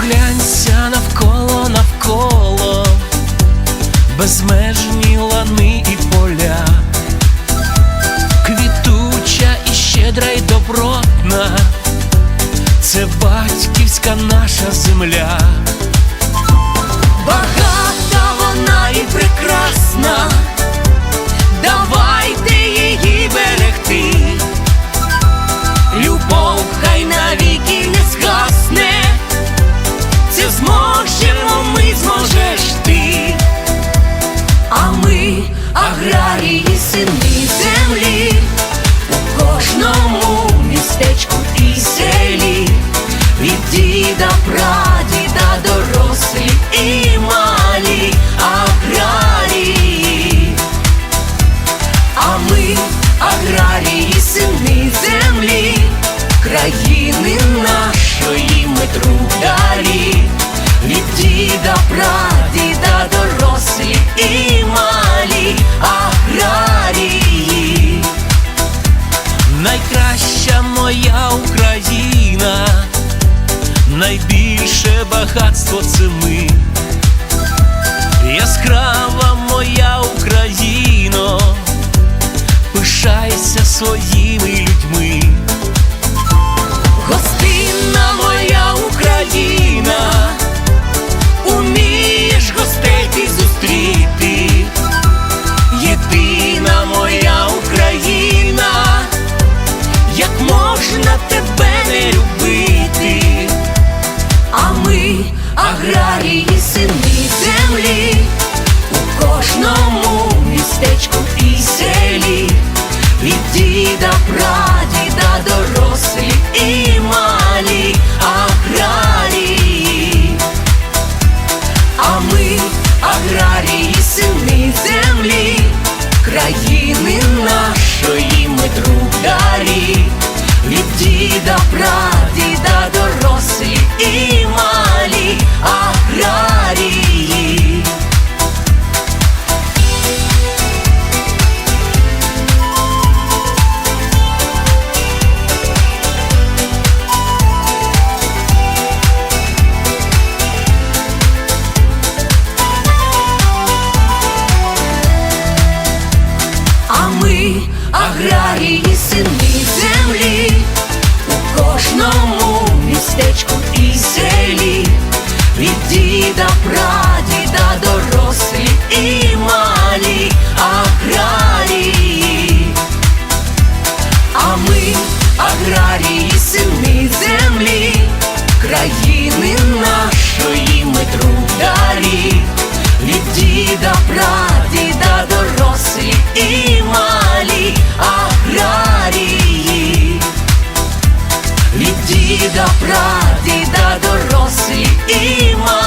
Поглянься навколо, навколо, безмежні лани і поля, квітуча і щедра й добротна, це батьківська наша земля. Сини землі, у кожному містечку і селі, від діда, прадіда, дорослі і малі аграрії. А ми, аграрії, сини землі, країни нашої ми трударі, від діда, прадіда, дорослі і найбільше багатство це. Яскрава моя Україно, пишайся своїми людьми. Гостинна моя Україна, умієш гостей ти зустріти. Єдина моя Україна, як можна тебе аграрії, сини землі, у кожному містечку і селі, від діда, прадіда, дорослі і Діда, прадіда, дорослі і малі